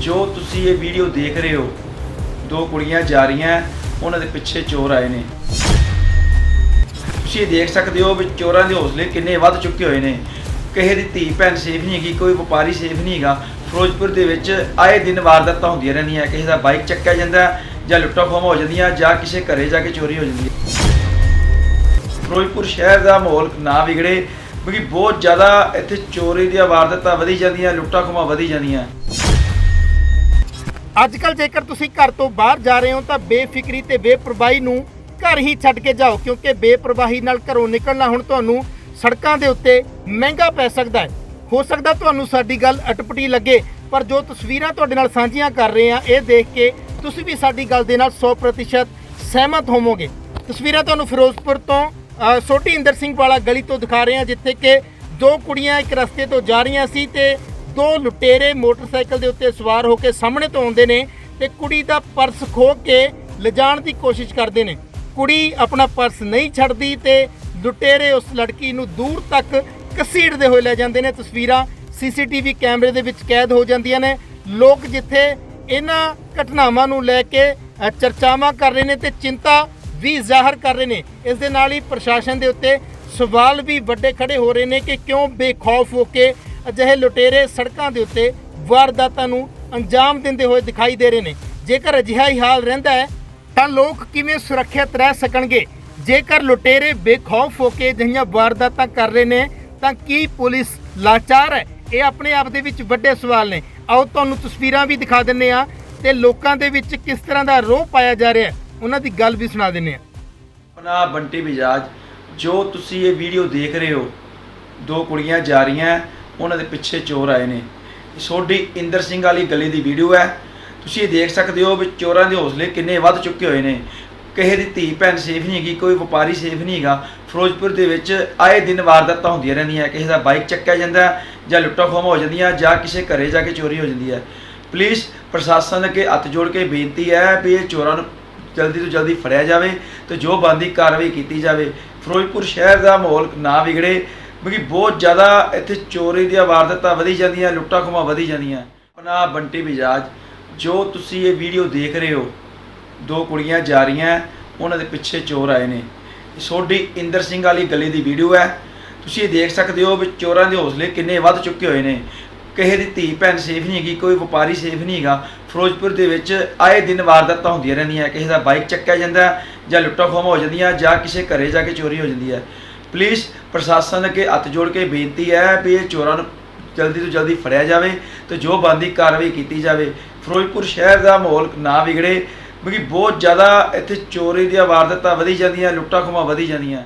ਜੋ ਤੁਸੀਂ ਇਹ ਵੀਡੀਓ ਦੇਖ ਰਹੇ ਹੋ, ਦੋ ਕੁੜੀਆਂ ਜਾ ਰਹੀਆਂ, ਉਹਨਾਂ ਦੇ ਪਿੱਛੇ ਚੋਰ ਆਏ ਨੇ। ਤੁਸੀਂ ਇਹ ਦੇਖ ਸਕਦੇ ਹੋ ਵੀ ਚੋਰਾਂ ਦੇ ਹੌਸਲੇ ਕਿੰਨੇ ਵੱਧ ਚੁੱਕੇ ਹੋਏ ਨੇ। ਕਿਸੇ ਦੀ ਧੀ ਭੈਣ ਸੇਫ ਨਹੀਂ ਹੈਗੀ, ਕੋਈ ਵਪਾਰੀ ਸੇਫ ਨਹੀਂ ਹੈਗਾ। ਫਿਰੋਜ਼ਪੁਰ ਦੇ ਵਿੱਚ ਆਏ ਦਿਨ ਵਾਰਦਾਤਾਂ ਹੁੰਦੀਆਂ ਰਹਿੰਦੀਆਂ, ਕਿਸੇ ਦਾ ਬਾਈਕ ਚੱਕਿਆ ਜਾਂਦਾ, ਜਾਂ ਲੁੱਟਾਂ ਖੋਹਾਂ ਹੋ ਜਾਂਦੀਆਂ, ਜਾਂ ਕਿਸੇ ਘਰੇ ਜਾ ਕੇ ਚੋਰੀ ਹੋ ਜਾਂਦੀ ਹੈ। ਫਿਰੋਜ਼ਪੁਰ ਸ਼ਹਿਰ ਦਾ ਮਾਹੌਲ ਨਾ ਵਿਗੜੇ, ਕਿਉਂਕਿ ਬਹੁਤ ਜ਼ਿਆਦਾ ਇੱਥੇ ਚੋਰੀ ਦੀਆਂ ਵਾਰਦਾਤਾਂ ਵਧੀ ਜਾਂਦੀਆਂ, ਲੁੱਟਾਂ ਖੋਹਾਂ ਵਧੀ ਜਾਂਦੀਆਂ। ਅੱਜ ਕੱਲ ਜੇਕਰ ਤੁਸੀਂ ਘਰ ਤੋਂ ਬਾਹਰ ਜਾ ਰਹੇ ਹੋ ਤਾਂ ਬੇਫਿਕਰੀ ਤੇ ਬੇਪਰਵਾਹੀ ਨੂੰ ਘਰ ਹੀ ਛੱਡ ਕੇ ਜਾਓ ਕਿਉਂਕਿ ਬੇਪਰਵਾਹੀ ਨਾਲ ਘਰੋਂ ਨਿਕਲਣਾ ਹੁਣ ਤੁਹਾਨੂੰ ਸੜਕਾਂ ਦੇ ਉੱਤੇ ਮਹਿੰਗਾ ਪੈ ਸਕਦਾ ਹੈ। ਹੋ ਸਕਦਾ ਤੁਹਾਨੂੰ ਸਾਡੀ ਗੱਲ ਅਟਪਟੀ ਲੱਗੇ ਪਰ ਜੋ ਤਸਵੀਰਾਂ ਤੁਹਾਡੇ ਨਾਲ ਸਾਂਝੀਆਂ ਕਰ ਰਹੇ ਹਾਂ ਇਹ ਦੇਖ ਕੇ ਤੁਸੀਂ ਵੀ ਸਾਡੀ ਗੱਲ ਦੇ ਨਾਲ 100% ਸਹਿਮਤ ਹੋਵੋਗੇ। ਤਸਵੀਰਾਂ ਤੁਹਾਨੂੰ ਫਿਰੋਜ਼ਪੁਰ ਤੋਂ ਅ, ਇੰਦਰ ਸਿੰਘ ਵਾਲਾ ਗਲੀ ਤੋਂ ਦਿਖਾ ਰਹੇ ਹਾਂ ਜਿੱਥੇ ਕਿ ਦੋ ਕੁੜੀਆਂ ਇੱਕ ਰਸਤੇ ਤੋਂ ਜਾ ਰਹੀਆਂ ਸੀ ਤੇ ਦੋ ਲੁਟੇਰੇ ਮੋਟਰਸਾਈਕਲ ਦੇ ਉੱਤੇ ਸਵਾਰ ਹੋ ਕੇ ਸਾਹਮਣੇ ਤੋਂ ਆਉਂਦੇ ਨੇ ਤੇ ਕੁੜੀ ਦਾ ਪਰਸ ਖੋਹ ਕੇ ਲਿਜਾਣ ਦੀ ਕੋਸ਼ਿਸ਼ ਕਰਦੇ ਨੇ। ਕੁੜੀ ਆਪਣਾ ਪਰਸ ਨਹੀਂ ਛੱਡਦੀ ਤੇ ਲੁਟੇਰੇ ਉਸ ਲੜਕੀ ਨੂੰ ਦੂਰ ਤੱਕ ਘਸੀੜਦੇ ਹੋਏ ਲੈ ਜਾਂਦੇ ਨੇ। ਤਸਵੀਰਾਂ ਸੀਸੀਟੀਵੀ ਕੈਮਰੇ ਦੇ ਵਿੱਚ ਕੈਦ ਹੋ ਜਾਂਦੀਆਂ ਨੇ। ਲੋਕ ਜਿੱਥੇ ਇਹਨਾਂ ਘਟਨਾਵਾਂ ਨੂੰ ਲੈ ਕੇ ਚਰਚਾਵਾਂ ਕਰ ਰਹੇ ਨੇ ਤੇ ਚਿੰਤਾ ਵੀ ਜ਼ਾਹਰ ਕਰ ਰਹੇ ਨੇ। ਇਸ ਦੇ ਨਾਲ ਹੀ ਪ੍ਰਸ਼ਾਸਨ ਦੇ ਉੱਤੇ ਸਵਾਲ ਵੀ ਵੱਡੇ ਖੜੇ ਹੋ ਰਹੇ ਨੇ ਕਿ ਕਿਉਂ ਬੇਖੌਫ ਹੋ ਕੇ ਅਜਿਹੇ ਲੁਟੇਰੇ ਸੜਕਾਂ ਦੇ ਉੱਤੇ ਵਾਰਦਾਤਾਂ ਨੂੰ ਅੰਜਾਮ ਦਿੰਦੇ ਹੋਏ ਦਿਖਾਈ ਦੇ ਰਹੇ ਨੇ। ਜੇਕਰ ਅਜਿਹਾ ਹੀ ਹਾਲ ਰਹਿੰਦਾ ਹੈ, ਤਾਂ ਲੋਕ ਕਿਵੇਂ ਸੁਰੱਖਿਅਤ ਰਹਿ ਸਕਣਗੇ? ਜੇਕਰ ਲੁਟੇਰੇ ਬੇਖੌਫ ਹੋ ਕੇ ਅਜਿਹੀਆਂ ਵਾਰਦਾਤਾਂ ਕਰ ਰਹੇ ਨੇ, ਤਾਂ ਕੀ ਪੁਲਿਸ ਲਾਚਾਰ ਹੈ? ਇਹ ਆਪਣੇ ਆਪ ਦੇ ਵਿੱਚ ਵੱਡੇ ਸਵਾਲ ਨੇ। ਆਓ ਤੁਹਾਨੂੰ ਤਸਵੀਰਾਂ ਵੀ ਦਿਖਾ ਦਿੰਨੇ ਆ ਤੇ ਲੋਕਾਂ ਦੇ ਵਿੱਚ ਕਿਸ ਤਰ੍ਹਾਂ ਦਾ ਰੋਹ ਪਾਇਆ ਜਾ ਰਿਹਾ ਉਹਨਾਂ ਦੀ ਗੱਲ ਵੀ ਸੁਣਾ ਦਿੰਨੇ ਆ ਆਪਣਾ ਬੰਟੀ ਬਜਾਜ ਜੋ ਤੁਸੀਂ ਇਹ ਵੀਡੀਓ ਦੇਖ ਰਹੇ ਹੋ, ਦੋ ਕੁੜੀਆਂ ਜਾ ਰਹੀਆਂ ਉਹਨਾਂ ਦੇ ਪਿੱਛੇ ਚੋਰ ਆਏ ਨੇ। ਸੋਢੀ ਇੰਦਰ ਸਿੰਘ ਵਾਲੀ ਗਲੀ ਦੀ ਵੀਡੀਓ ਹੈ। ਤੁਸੀਂ ਇਹ ਦੇਖ ਸਕਦੇ ਹੋ ਵੀ ਚੋਰਾਂ ਦੇ ਹੌਸਲੇ ਕਿੰਨੇ ਵੱਧ ਚੁੱਕੇ ਹੋਏ ਨੇ। ਕਿਸੇ ਦੀ ਧੀ ਭੈਣ ਸੇਫ ਨਹੀਂ ਹੈਗੀ, ਕੋਈ ਵਪਾਰੀ ਸੇਫ ਨਹੀਂ ਹੈਗਾ। ਫਿਰੋਜ਼ਪੁਰ ਦੇ ਵਿੱਚ ਆਏ ਦਿਨ ਵਾਰਦਾਤਾਂ ਹੁੰਦੀਆਂ ਰਹਿੰਦੀਆਂ ਕਿਸੇ ਦਾ ਬਾਈਕ ਚੱਕਿਆ ਜਾਂਦਾ ਜਾਂ ਲੁੱਟਾਂ ਖੋਹਾਂ ਹੋ ਜਾਂਦੀਆਂ ਜਾਂ ਕਿਸੇ ਘਰੇ ਜਾ ਕੇ ਚੋਰੀ ਹੋ ਜਾਂਦੀ ਹੈ। ਪੁਲਿਸ ਪ੍ਰਸ਼ਾਸਨ ਅੱਗੇ ਹੱਥ ਜੋੜ ਕੇ ਬੇਨਤੀ ਹੈ ਵੀ ਇਹ ਚੋਰਾਂ ਨੂੰ ਜਲਦੀ ਤੋਂ ਜਲਦੀ ਫੜਿਆ ਜਾਵੇ ਤੇ ਜੋ ਬੰਦੀ ਕਾਰਵਾਈ ਕੀਤੀ ਜਾਵੇ। ਫਿਰੋਜ਼ਪੁਰ ਸ਼ਹਿਰ ਦਾ ਮਾਹੌਲ ਨਾ ਵਿਗੜੇ। ਕਿਉਂਕਿ ਬਹੁਤ ਜ਼ਿਆਦਾ ਇੱਥੇ ਚੋਰੀ ਦੀਆਂ ਵਾਰਦਾਤਾਂ ਵਧੀ ਜਾਂਦੀਆਂ, ਲੁੱਟਾਂ ਖੋਹਾਂ ਵਧੀ ਜਾਂਦੀਆਂ। ਆਪਣਾ ਬੰਟੀ ਬਿਜਾਜ, ਜੋ ਤੁਸੀਂ ਇਹ ਵੀਡੀਓ ਦੇਖ ਰਹੇ ਹੋ, ਦੋ ਕੁੜੀਆਂ ਜਾ ਰਹੀਆਂ, ਉਹਨਾਂ ਦੇ ਪਿੱਛੇ ਚੋਰ ਆਏ ਨੇ। ਸੋਢੀ ਇੰਦਰ ਸਿੰਘ ਵਾਲੀ ਗਲੀ ਦੀ ਵੀਡੀਓ ਹੈ। ਤੁਸੀਂ ਇਹ ਦੇਖ ਸਕਦੇ ਹੋ ਵੀ ਚੋਰਾਂ ਦੇ ਹੌਸਲੇ ਕਿੰਨੇ ਵੱਧ ਚੁੱਕੇ ਹੋਏ ਨੇ। ਕਿਸੇ ਦੀ ਧੀ ਭੈਣ ਸੇਫ ਨਹੀਂ ਹੈਗੀ, ਕੋਈ ਵਪਾਰੀ ਸੇਫ ਨਹੀਂ ਹੈਗਾ। ਫਿਰੋਜ਼ਪੁਰ ਦੇ ਵਿੱਚ ਆਏ ਦਿਨ ਵਾਰਦਾਤਾਂ ਹੁੰਦੀਆਂ ਰਹਿੰਦੀਆਂ, ਕਿਸੇ ਦਾ ਬਾਈਕ ਚੱਕਿਆ ਜਾਂਦਾ ਜਾਂ ਲੁੱਟਾਂ ਖੋਹਾਂ ਹੋ ਜਾਂਦੀਆਂ ਜਾਂ ਕਿਸੇ ਘਰੇ ਜਾ ਕੇ ਚੋਰੀ ਹੋ ਜਾਂਦੀ ਹੈ। ਪੁਲਿਸ ਪ੍ਰਸ਼ਾਸਨ ਅੱਗੇ ਹੱਥ ਜੋੜ ਕੇ ਬੇਨਤੀ ਹੈ ਵੀ ਇਹ ਚੋਰਾਂ ਨੂੰ ਜਲਦੀ ਤੋਂ ਜਲਦੀ ਫੜਿਆ ਜਾਵੇ ਤੇ ਜੋ ਬੰਦੀ ਕਾਰਵਾਈ ਕੀਤੀ ਜਾਵੇ। ਫਿਰੋਜ਼ਪੁਰ ਸ਼ਹਿਰ ਦਾ ਮਾਹੌਲ ਨਾ ਵਿਗੜੇ, ਕਿਉਂਕਿ ਬਹੁਤ ਜ਼ਿਆਦਾ ਇੱਥੇ ਚੋਰੀ ਦੀਆਂ ਵਾਰਦਾਤਾਂ ਵਧੀ ਜਾਂਦੀਆਂ, ਲੁੱਟਾਂ ਖੋਹਾਂ ਵਧੀ ਜਾਂਦੀਆਂ।